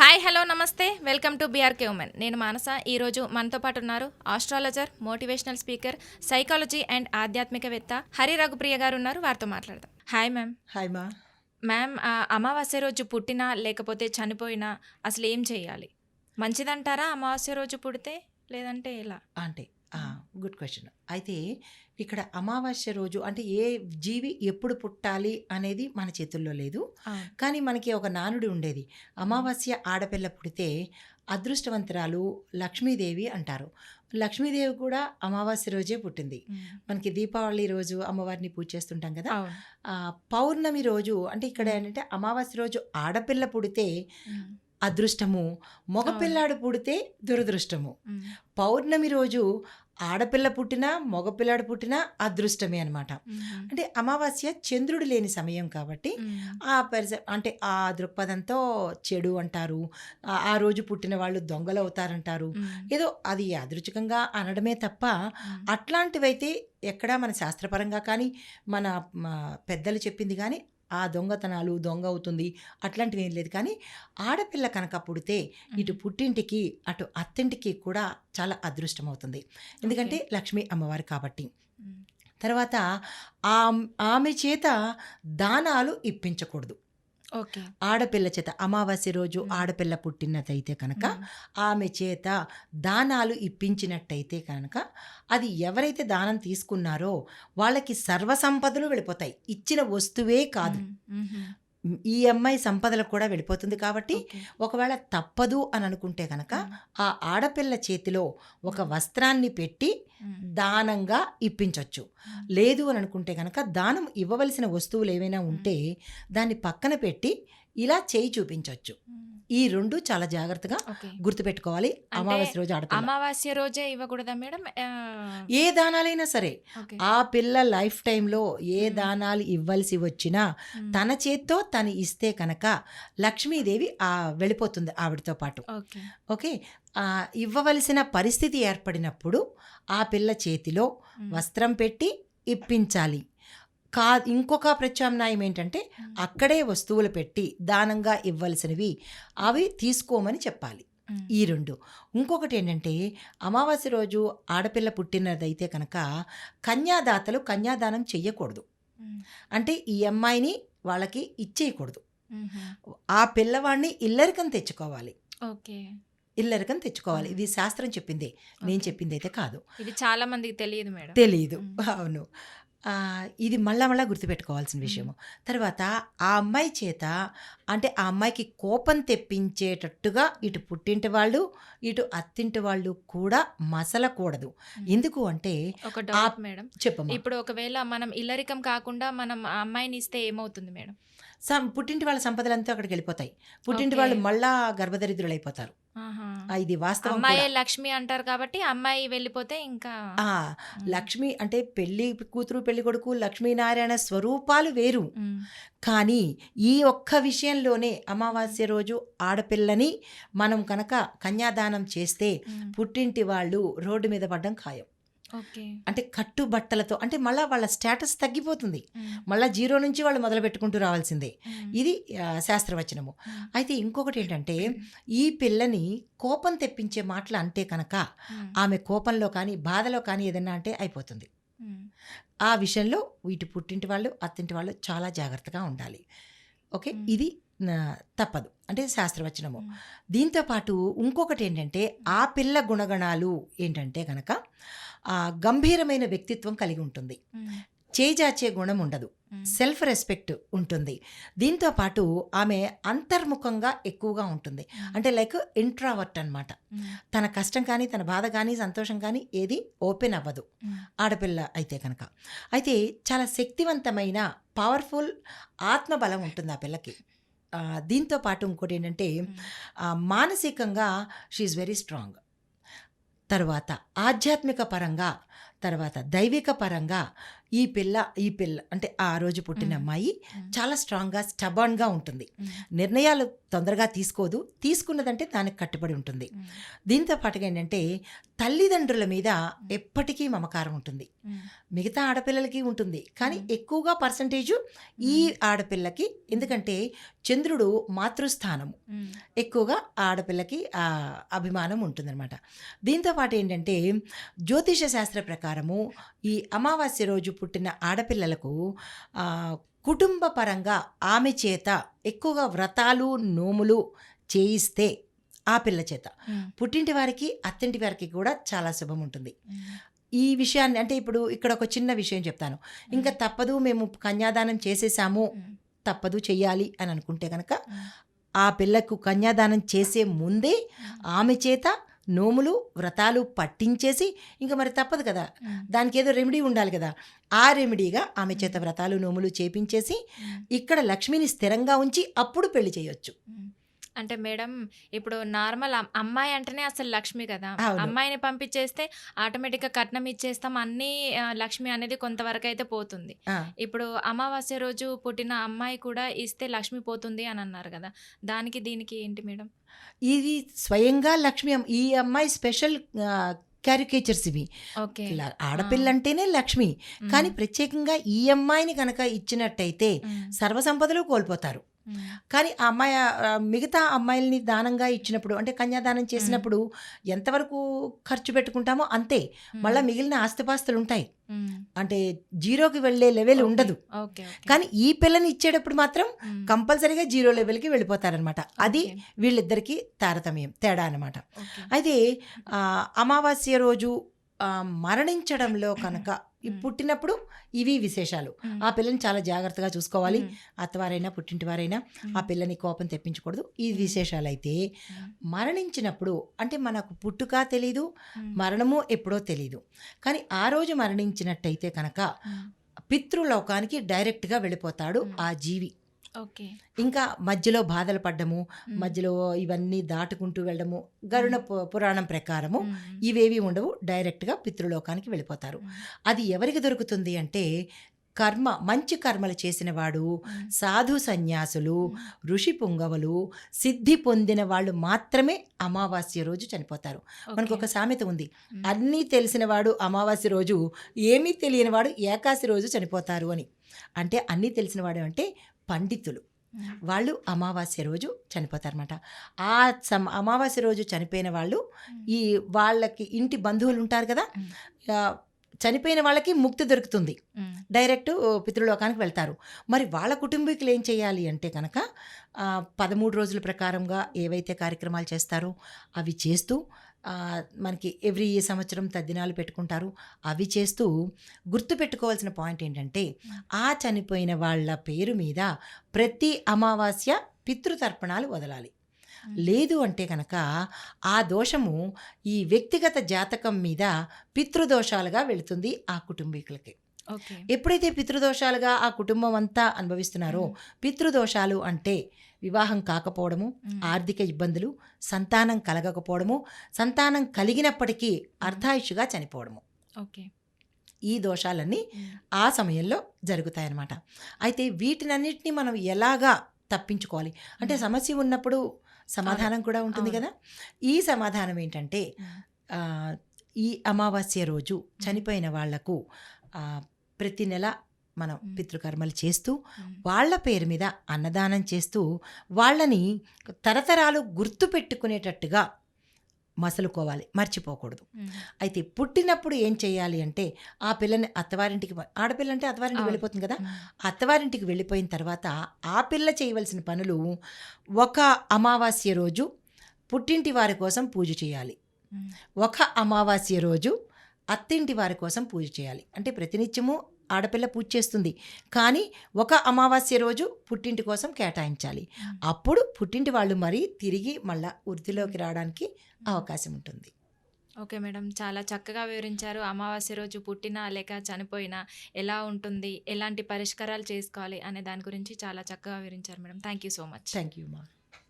Hi hello నమస్తే. Welcome to BRK women. నేను మానస. ఈరోజు మనతో పాటు ఉన్నారు astrologer motivational speaker psychology and ఆధ్యాత్మికవేత్త హరి రఘుప్రియ గారు ఉన్నారు. వారితో మాట్లాడదాం. Hi ma'am. హాయ్ మా. మ్యామ్ అమావాస్య రోజు పుట్టినా లేకపోతే చనిపోయినా అసలు ఏం చేయాలి? మంచిదంటారా అమావాస్య రోజు పుడితే? లేదంటే ఎలా? అంటే గుడ్ క్వశ్చన్. అయితే ఇక్కడ అమావాస్య రోజు అంటే ఏ జీవి ఎప్పుడు పుట్టాలి అనేది మన చేతుల్లో లేదు. కానీ మనకి ఒక నానుడి ఉండేది. అమావాస్య ఆడపిల్ల పుడితే అదృష్టవంతురాలు లక్ష్మీదేవి అంటారు. లక్ష్మీదేవి కూడా అమావాస్య రోజే పుట్టింది. మనకి దీపావళి రోజు అమ్మవారిని పూజ చేస్తుంటాం కదా. పౌర్ణమి రోజు అంటే ఇక్కడ ఏంటంటే అమావాస్య రోజు ఆడపిల్ల పుడితే అదృష్టము మగపిల్లాడు పుడితే దురదృష్టము. పౌర్ణమి రోజు ఆడపిల్ల పుట్టినా మగపిల్లాడు పుట్టినా అదృష్టమే అనమాట అంటే అమావాస్య చంద్రుడు లేని సమయం కాబట్టి ఆ పరిస అంటే ఆ దృక్పథంతో చెడు అంటారు ఆ- రోజు పుట్టిన వాళ్ళు దొంగలు అవుతారంటారు. ఏదో అది యాదృచ్ఛికంగా అనడమే తప్ప అట్లాంటివైతే ఎక్కడా మన శాస్త్రపరంగా కానీ మన పెద్దలు చెప్పింది కానీ ఆ దొంగతనాలు దొంగ అవుతుంది. అట్లాంటివి ఏం లేదు. కానీ ఆడపిల్ల కనుక పుడితే ఇటు పుట్టింటికి అటు అత్తింటికి కూడా చాలా అదృష్టం అవుతుంది. ఎందుకంటే లక్ష్మీ అమ్మవారు కాబట్టి. తర్వాత ఆ- ఆమె చేత దానాలు ఇప్పించకూడదు. ఆడపిల్ల చేత అమావాస్య రోజు. ఆడపిల్ల పుట్టినదైతే కనుక ఆమె చేత దానాలు ఇప్పించినట్టయితే కనుక అది ఎవరైతే దానం తీసుకున్నారో వాళ్ళకి సర్వసంపదలు వెళ్ళిపోతాయి. ఇచ్చిన వస్తువే కాదు. ఈ అమ్మాయి సంపదలు కూడా వెళ్ళిపోతుంది కాబట్టి. ఒకవేళ తప్పదు అని అనుకుంటే కనుక ఆ ఆడపిల్ల చేతిలో ఒక వస్త్రాన్ని పెట్టి దానంగా ఇప్పించవచ్చు లేదు అని అనుకుంటే కనుక దానం ఇవ్వవలసిన వస్తువులు ఏవైనా ఉంటే దాన్ని పక్కన పెట్టి ఇలా చేయి చూపించవచ్చు ఈ రెండు చాలా జాగ్రత్తగా గుర్తుపెట్టుకోవాలి. అమావాస్య రోజు ఆడపిల్ల అమావాస్య రోజే ఇవ్వకూడదా మేడం? ఏ దానాలైనా సరే. ఆ పిల్ల లైఫ్ టైంలో ఏ. దానాలు ఇవ్వాల్సి వచ్చినా తన చేత్తో తను ఇస్తే కనుక లక్ష్మీదేవి ఆ వెళ్ళిపోతుంది ఆవిడతో పాటు. ఓకే. ఇవ్వవలసిన పరిస్థితి ఏర్పడినప్పుడు ఆ పిల్ల చేతిలో వస్త్రం పెట్టి ఇప్పించాలి. కా ఇంకొక ప్రత్యామ్నాయం ఏంటంటే అక్కడే వస్తువులు పెట్టి దానంగా ఇవ్వాల్సినవి అవి తీసుకోమని చెప్పాలి. ఈ రెండు. ఇంకొకటి ఏంటంటే అమావాస్య రోజు ఆడపిల్ల పుట్టినదైతే కనుక కన్యాదాతలు కన్యాదానం చెయ్యకూడదు. అంటే ఈ అమ్మాయిని వాళ్ళకి ఇచ్చేయకూడదు. ఆ పిల్లవాడిని ఇల్లరికం తెచ్చుకోవాలి. ఓకే. ఇల్లరికం తెచ్చుకోవాలి. ఇది శాస్త్రం చెప్పింది. నేను. చెప్పింది అయితే కాదు. ఇది చాలా మందికి తెలియదు మేడం. తెలియదు. అవును. ఇది మళ్ళా మళ్ళా గుర్తుపెట్టుకోవాల్సిన విషయము. తర్వాత ఆ అమ్మాయి చేత అంటే ఆ అమ్మాయికి కోపం తెప్పించేటట్టుగా ఇటు పుట్టింటి వాళ్ళు ఇటు అత్తింటి వాళ్ళు కూడా మసలకూడదు. ఎందుకు అంటే ఒక డౌట్ మేడం. చెప్పమ్మా. ఇప్పుడు ఒకవేళ మనం ఇల్లరికం కాకుండా మనం ఆ అమ్మాయిని ఇస్తే ఏమవుతుంది మేడం? సం పుట్టింటి వాళ్ళ సంపదలంతా అక్కడికి వెళ్ళిపోతాయి. పుట్టింటి. వాళ్ళు మళ్ళా గర్భదరిద్రులు అయిపోతారు ఇది వాస్తవం అమ్మాయి కూడా. లక్ష్మి అంటారు కాబట్టి అమ్మాయి వెళ్ళిపోతే ఇంకా ఆ, లక్ష్మి అంటే పెళ్ళి కూతురు పెళ్ళి కొడుకు లక్ష్మీనారాయణ స్వరూపాలు వేరు. ఉమ్, కానీ ఈ ఒక్క విషయంలోనే అమావాస్య రోజు ఆడపిల్లని మనం కనుక కన్యాదానం చేస్తే ఉమ్, పుట్టింటి వాళ్ళు రోడ్డు మీద పడడం ఖాయం. అంటే కట్టుబట్టలతో అంటే మళ్ళీ వాళ్ళ స్టేటస్ తగ్గిపోతుంది. మళ్ళీ జీరో నుంచి వాళ్ళు మొదలు పెట్టుకుంటూ రావాల్సిందే. ఇది శాస్త్రవచనము. అయితే ఇంకొకటి ఏంటంటే ఈ పిల్లని కోపం తెప్పించే మాటలు అంటే కనుక ఆమె కోపంలో కానీ బాధలో కానీ ఏదన్నా అంటే అయిపోతుంది. ఆ విషయంలో వీటి పుట్టింటి వాళ్ళు అత్తింటి వాళ్ళు చాలా జాగ్రత్తగా ఉండాలి. ఓకే. ఇది తప్పదు. అంటే శాస్త్రవచనము. ఉమ్, దీంతో పాటు ఇంకొకటి ఏంటంటే ఆ పిల్ల గుణగణాలు ఏంటంటే కనుక గంభీరమైన వ్యక్తిత్వం కలిగి ఉంటుంది. చేజాచే గుణం ఉండదు. సెల్ఫ్ రెస్పెక్ట్ ఉంటుంది. దీంతో పాటు ఆమె అంతర్ముఖంగా ఎక్కువగా ఉంటుంది. అంటే లైక్ ఇంట్రావర్ట్ అన్నమాట. ఉమ్, తన కష్టం కానీ తన బాధ కానీ సంతోషం కానీ ఏది ఓపెన్ అవ్వదు. ఆడపిల్ల అయితే కనుక. అయితే చాలా శక్తివంతమైన పవర్ఫుల్ ఆత్మబలం ఉంటుంది ఆ పిల్లకి. దీంతో పాటు ఇంకోటి ఏంటంటే మానసికంగా షీఈ్ వెరీ స్ట్రాంగ్. తర్వాత ఆధ్యాత్మిక పరంగా తర్వాత దైవిక పరంగా ఈ పిల్ల ఈ పిల్ల అంటే ఆ రోజు పుట్టిన మ్మ్. అమ్మాయి మ్మ్. చాలా స్ట్రాంగ్గా స్టబర్న్గా ఉంటుంది. నిర్ణయాలు తొందరగా తీసుకోదు. తీసుకున్నదంటే దానికి కట్టుబడి ఉంటుంది. దీంతో పాటుగా ఏంటంటే తల్లిదండ్రుల మీద ఎప్పటికీ మమకారం ఉంటుంది. మిగతా ఆడపిల్లలకి ఉంటుంది. కానీ. ఎక్కువగా పర్సంటేజు ఈ ఆడపిల్లకి. ఎందుకంటే చంద్రుడు మాతృస్థానం ఉమ్, ఎక్కువగా ఆడపిల్లకి అభిమానం ఉంటుందన్నమాట. దీంతో పాటు ఏంటంటే జ్యోతిష శాస్త్ర ప్రకారము ఈ అమావాస్య రోజు పుట్టిన ఆడపిల్లలకు ఆ, కుటుంబ పరంగా ఆమె చేత ఎక్కువగా వ్రతాలు నోములు చేయిస్తే ఆ పిల్ల చేత. పుట్టింటి వారికి అత్తింటి వారికి కూడా చాలా శుభం ఉంటుంది. ఈ విషయాన్ని అంటే ఇప్పుడు ఇక్కడ ఒక చిన్న విషయం చెప్తాను. ఇంకా తప్పదు మేము కన్యాదానం చేసేసాము తప్పదు చెయ్యాలి అని అనుకుంటే కనుక ఆ పిల్లకు కన్యాదానం చేసే ముందే ఆమె చేత నోములు వ్రతాలు పట్టించేసి ఇంకా మరి తప్పదు కదా దానికి ఏదో రెమెడీ ఉండాలి కదా ఆ రెమెడీగా ఆమె చేత వ్రతాలు నోములు చేపించేసి. ఇక్కడ లక్ష్మిని స్థిరంగా ఉంచి అప్పుడు పెళ్ళి చేయొచ్చు. అంటే మేడం ఇప్పుడు నార్మల్ అమ్- అమ్మాయి అంటేనే అసలు లక్ష్మి కదా. అమ్మాయిని పంపించేస్తే ఆటోమేటిక్గా కట్నం ఇచ్చేస్తాం. అన్ని లక్ష్మి అనేది కొంతవరకు అయితే పోతుంది ఇప్పుడు అమావాస్య రోజు పుట్టిన అమ్మాయి కూడా ఇస్తే లక్ష్మి పోతుంది అని అన్నారు కదా. దానికి దీనికి ఏంటి మేడం? ఇది స్వయంగా లక్ష్మి ఈ అమ్మాయి స్పెషల్ క్యారికేచర్స్ ఇవి. ఆడపిల్లంటేనే లక్ష్మి. కానీ ప్రత్యేకంగా ఈ అమ్మాయిని కనుక ఇచ్చినట్టయితే సర్వసంపదలు కోల్పోతారు. కానీ ఆ అమ్మాయి మిగతా అమ్మాయిల్ని దానంగా ఇచ్చినప్పుడు అంటే కన్యాదానం చేసినప్పుడు ఎంతవరకు ఖర్చు పెట్టుకుంటామో అంతే. మళ్ళీ మిగిలిన ఆస్తిపాస్తులు ఉంటాయి. అంటే జీరోకి వెళ్ళే లెవెల్ ఉండదు. కానీ ఈ పిల్లని ఇచ్చేటప్పుడు మాత్రం కంపల్సరీగా జీరో లెవెల్కి వెళ్ళిపోతారనమాట అది వీళ్ళిద్దరికి తారతమ్యం తేడా అనమాట అయితే అమావాస్య రోజు మరణించడంలో కనుక. పుట్టినప్పుడు ఇవి విశేషాలు. ఆ పిల్లని చాలా జాగ్రత్తగా చూసుకోవాలి. అత్తవారైనా పుట్టింటి వారైనా ఆ పిల్లని కోపం తెప్పించకూడదు. ఈ. విశేషాలు అయితే మరణించినప్పుడు అంటే మనకు పుట్టుక తెలీదు మరణము ఎప్పుడో తెలీదు. కానీ ఆ రోజు మరణించినట్టయితే కనుక పితృలోకానికి డైరెక్ట్గా వెళ్ళిపోతాడు. ఆ జీవి. ఇంకా మధ్యలో బాధలు పడ్డము మధ్యలో ఇవన్నీ దాటుకుంటూ వెళ్ళడము గరుడ పు- పురాణం ప్రకారము ఇవేవి ఉండవు డైరెక్ట్గా పితృలోకానికి వెళ్ళిపోతారు. అది ఎవరికి దొరుకుతుంది అంటే కర్మ మంచి కర్మలు చేసిన వాడు సాధు సన్యాసులు ఋషి పుంగవులు సిద్ధి పొందిన వాళ్ళు మాత్రమే అమావాస్య రోజు చనిపోతారు. మనకు ఒక సామెత ఉంది. అన్నీ తెలిసినవాడు అమావాస్య రోజు ఏమీ తెలియనివాడు ఏకాశి రోజు చనిపోతారు అని. అంటే అన్నీ తెలిసినవాడు అంటే పండితులు. వాళ్ళు అమావాస్య రోజు చనిపోతారన్నమాట. ఆ సమ అమావాస్య రోజు చనిపోయిన వాళ్ళు ఈ వాళ్ళకి ఇంటి బంధువులు ఉంటారు కదా చనిపోయిన వాళ్ళకి ముక్తి దొరుకుతుంది. డైరెక్ట్ పితృలోకానికి వెళ్తారు. మరి వాళ్ళ కుటుంబీకులు ఏం చేయాలి అంటే కనుక పదమూడు రోజుల ప్రకారంగా ఏవైతే కార్యక్రమాలు చేస్తారో అవి చేస్తూ మనకి ఎవ్రీ సంవత్సరం తద్దినాలు పెట్టుకుంటారు. అవి చేస్తూ గుర్తుపెట్టుకోవాల్సిన పాయింట్ ఏంటంటే ఆ చనిపోయిన వాళ్ళ పేరు మీద ప్రతి అమావాస్య పితృతర్పణాలు వదలాలి. లేదు అంటే కనుక ఆ దోషము ఈ వ్యక్తిగత జాతకం మీద పితృదోషాలుగా వెళుతుంది ఆ కుటుంబీకులకి. ఎప్పుడైతే పితృదోషాలుగా ఆ కుటుంబం అంతా అనుభవిస్తున్నారో పితృదోషాలు అంటే వివాహం కాకపోవడము ఆర్థిక ఇబ్బందులు సంతానం కలగకపోవడము సంతానం కలిగినప్పటికీ అర్ధాయుషుగా చనిపోవడము. ఓకే. ఈ దోషాలన్నీ ఆ సమయంలో జరుగుతాయన్నమాట. అయితే వీటినన్నిటిని మనం ఎలాగా తప్పించుకోవాలి? అంటే. సమస్య ఉన్నప్పుడు సమాధానం కూడా ఉంటుంది. కదా? ఈ సమాధానం ఏంటంటే ఈ అమావాస్య రోజు చనిపోయిన వాళ్ళకు ప్రతి నెల మనం. పితృకర్మలు చేస్తూ వాళ్ళ పేరు మీద అన్నదానం చేస్తూ వాళ్ళని తరతరాలు గుర్తు పెట్టుకునేటట్టుగా మసలుకోవాలి మర్చిపోకూడదు. అయితే పుట్టినప్పుడు ఏం చేయాలి అంటే ఆ పిల్లని అత్తవారింటికి ఆడపిల్ల అంటే అత్తవారింటికి. వెళ్ళిపోతుంది కదా? అత్తవారింటికి వెళ్ళిపోయిన తర్వాత ఆ పిల్ల చేయవలసిన పనులు ఒక అమావాస్య రోజు పుట్టింటి వారి కోసం పూజ చేయాలి. ఒక అమావాస్య రోజు అత్తింటి వారి కోసం పూజ చేయాలి. అంటే ప్రతినిత్యము ఆడపిల్ల పూజ చేస్తుంది. కానీ ఒక అమావాస్య రోజు పుట్టింటి కోసం కేటాయించాలి. అప్పుడు పుట్టింటి వాళ్ళు మరి తిరిగి మళ్ళా వృద్ధిలోకి రావడానికి అవకాశం ఉంటుంది. Okay madam. చాలా చక్కగా వివరించారు. అమావాస్య రోజు పుట్టినా లేక చనిపోయినా ఎలా ఉంటుంది? ఎలాంటి పరిష్కారాలు చేసుకోవాలి? అనే దాని గురించి చాలా చక్కగా వివరించారు madam. Thank you so much thank you మా